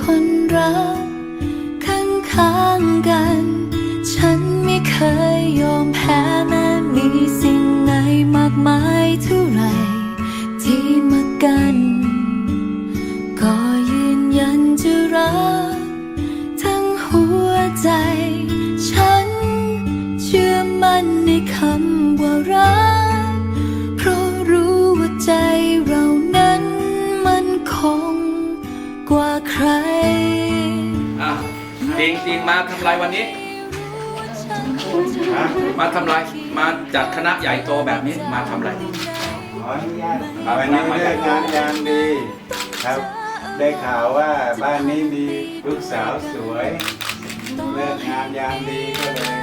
คนรักข้างข้างๆกัน ฉันไม่เคยยอมแพ้แม้มีสิ่งไหนมากมายเท่าไรที่มากัน ก็ยืนยันจะรักทั้งหัวใจ ฉันเชื่อมั่นในคำ ริงจริงมาทำไรวันนี้มาทำไรมาจัดคณะใหญ่โตแบบนี้มาทำไรขออนุญาตวันนี้เลิกงานยามดีครับ ได้ข่าวว่าบ้านนี้มีลูกสาวสวยเลิกงานยามดีก็เลย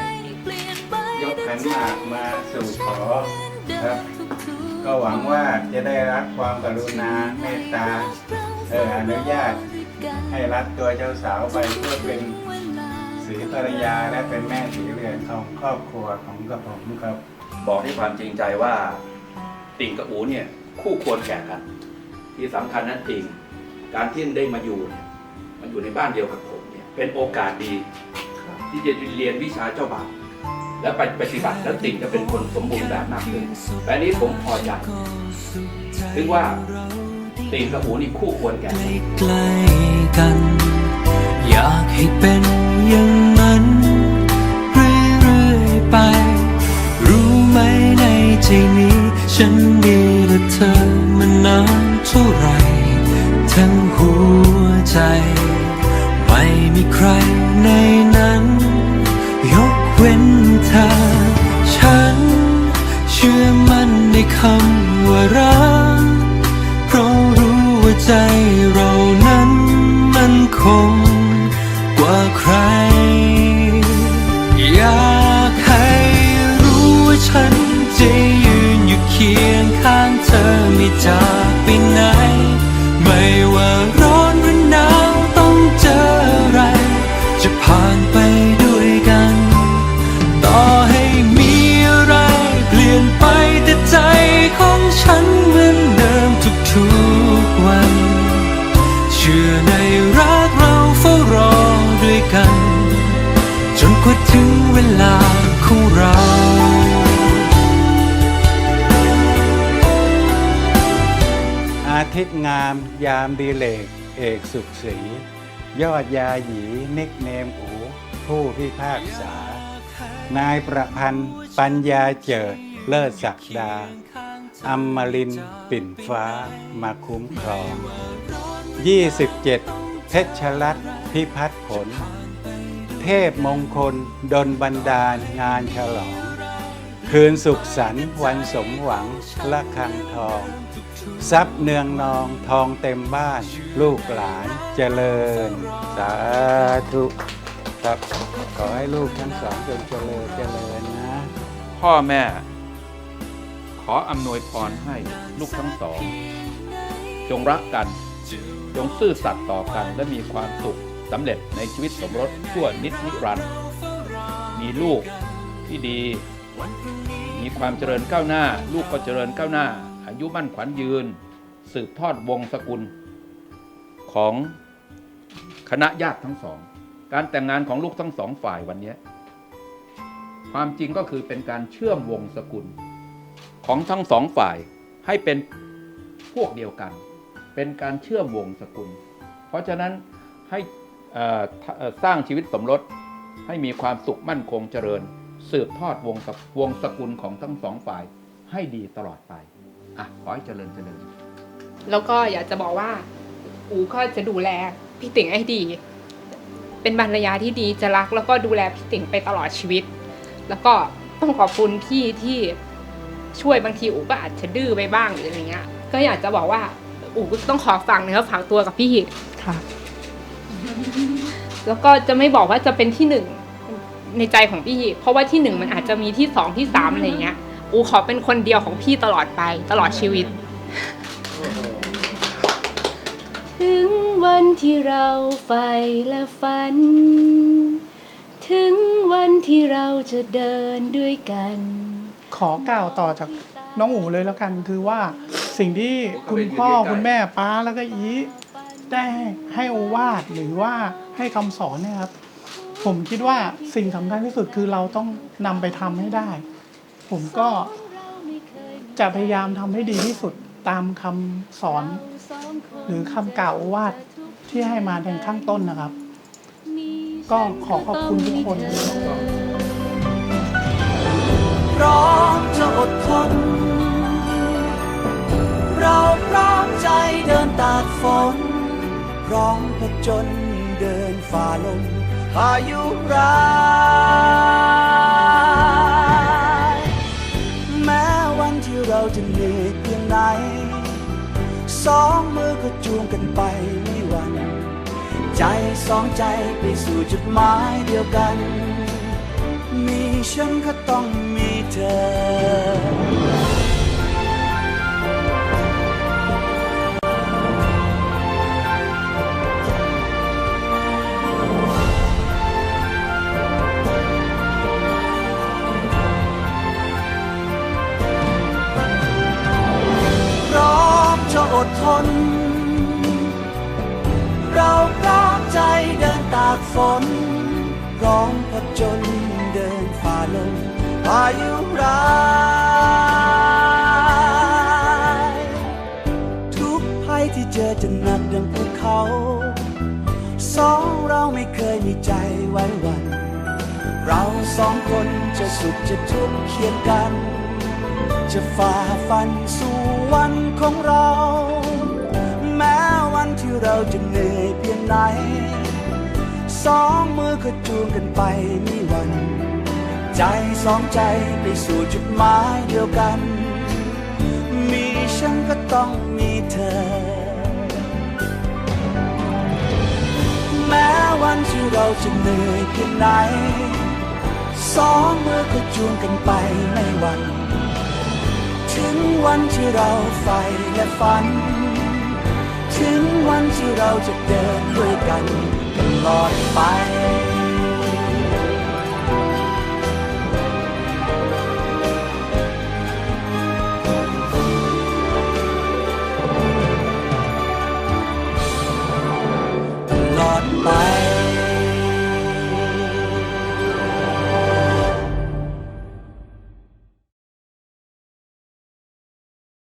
ยกขันหมากมาสู่ขอครับ ก็หวังว่าจะได้รับความกรุณาเมตตาเอออนุญาตให้รับตัวเจ้าสาวไปเพื่อเป็นีภรรยาและเป็นแม่สีเรือนของครอบครัวของกระผมครับ บอกด้วยความจริงใจว่า ติ่งกับอูเนี่ยคู่ควรแก่กัน ที่สำคัญนั้นติ่งการที่ได้มาอยู่เนี่ยมันอยู่ในบ้านเดียวกับผมเนี่ยเป็นโอกาสดีที่จะเรียนวิชาเจ้าบ่าวแล้วไปปฏิบัติแล้วติ่งจะเป็นคนสมบูรณ์แบบมากขึ้นแต่นี้ผมพอใจถึงว่าติ่งกับอูนี่คู่ควรแก่กันใกล้ๆกันอยากให้เป็น จนกว่าถึงเวลาของเราอาทิตย์งามยามดีเลก เอกสุขศรียอดยาหยีนิกเนมอูผู้พิพากษา นายประพันธ์ ปัญญาเจิดเลิศศักดาอัมมลินปิ่นฟ้ามาคุ้มครอง 27 เพชรลัดพิพัฒน์ผล เทพมงคลดลบันดาลงานฉลอง คืนสุขสันต์วันสมหวังละคังทอง ทรัพย์เนืองนองทองเต็มบ้าน ลูกหลานเจริญ สาธุครับขอให้ลูกทั้งสองจงเจริญเจริญนะ พ่อแม่ ขออำนวยพรให้ลูกทั้งสอง จงรักกัน จงซื่อสัตย์ต่อกันและมีความสุข สำเร็จในชีวิตสมรสชั่วนิดนิรันดร์มีลูกที่ดี มีความเจริญก้าวหน้า ลูกก็เจริญก้าวหน้า อายุมั่นขวัญยืน สืบทอดวงศกุล ของคณะญาติทั้งสอง การแต่งงานของลูกทั้งสองฝ่ายวันนี้ ความจริงก็คือเป็นการเชื่อมวงศกุล ของทั้งสองฝ่ายให้เป็นพวกเดียวกัน เป็นการเชื่อมวงศกุล เพราะฉะนั้นให้ สร้างชีวิตสมรสให้มีความสุขมั่นคงเจริญ สืบทอดวงศวงศกุลของทั้งสองฝ่ายให้ดีตลอดไปอะขอให้เจริญเจริญ แล้วก็อยากจะบอกว่าอูก็จะดูแลพี่ติ๋งให้ดี เป็นภรรยาที่ดีจะรักแล้วก็ดูแลพี่ติ๋งไปตลอดชีวิต แล้วก็ต้องขอบคุณพี่ที่ช่วยบางทีอูก็อาจจะดื้อไปบ้างหรืออะไรเงี้ย ก็อยากจะบอกว่าอูก็ต้องขอฟังนะครับฝากตัวกับพี่ค่ะ แล้วก็จะไม่บอกว่าจะเป็นที่หนึ่งในใจของพี่ เพราะว่าที่หนึ่งมันอาจจะมีที่สองที่สามอะไรเงี้ย อูขอเป็นคนเดียวของพี่ตลอดไปตลอดชีวิต ถึงวันที่เราใฝ่และฝัน ถึงวันที่เราจะเดินด้วยกัน ขอกล่าวต่อจากน้องอูเลยแล้วกันคือว่าสิ่งที่คุณพ่อผมก็เป็นอยู่ใกล้ๆคุณแม่ป้าแล้วก็อี ได้ให้โอวาทหรือว่าให้คำสอนเนี่ยครับ ผมคิดว่าสิ่งสำคัญที่สุดคือเราต้องนำไปทำให้ได้ ผมก็จะพยายามทำให้ดีที่สุดตามคำสอน หรือคำกล่าวโอวาทที่ให้มาในข้างต้นนะครับ ก็ขอขอบคุณทุกคนนะครับพร้อมจะ ร้อมผจญเดินฝ่าลมพายุร้ายแม้วันที่เราจะเหนื่อยเพียงไหน สองมือก็จูงกันไปไม่หวันใจสองใจไปสู่จุดหมายเดียวกัน มีฉันก็ต้องมีเธอ ดทน เราพร้อมใจเดินตากฝน ร้อมผจญเดินฝ่าลมพายุร้ายทุกภัยที่เจอจะหนักดังภูเขา สองเราไม่เคยมีใจไว้วัน เราสองคนจะสุขจะทุกข์เคียงกัน จะฝ่าฟันสู่วันของเรา แม้วันที่เราจะเหนื่อยเพียงไหน สองมือก็จูงกันไปม่หวัน ใจสองใจไปสู่จุดหมายเดียวกัน มีฉันก็ต้องมีเธอ แม้วันที่เราจะเหนื่อยเพียงไหน สองมือก็จูงกันไปไม่หวัน ถึงวันที่เราใฝ่และฝัน ถึงวันที่เราจะเดินด้วยกันตลอดไป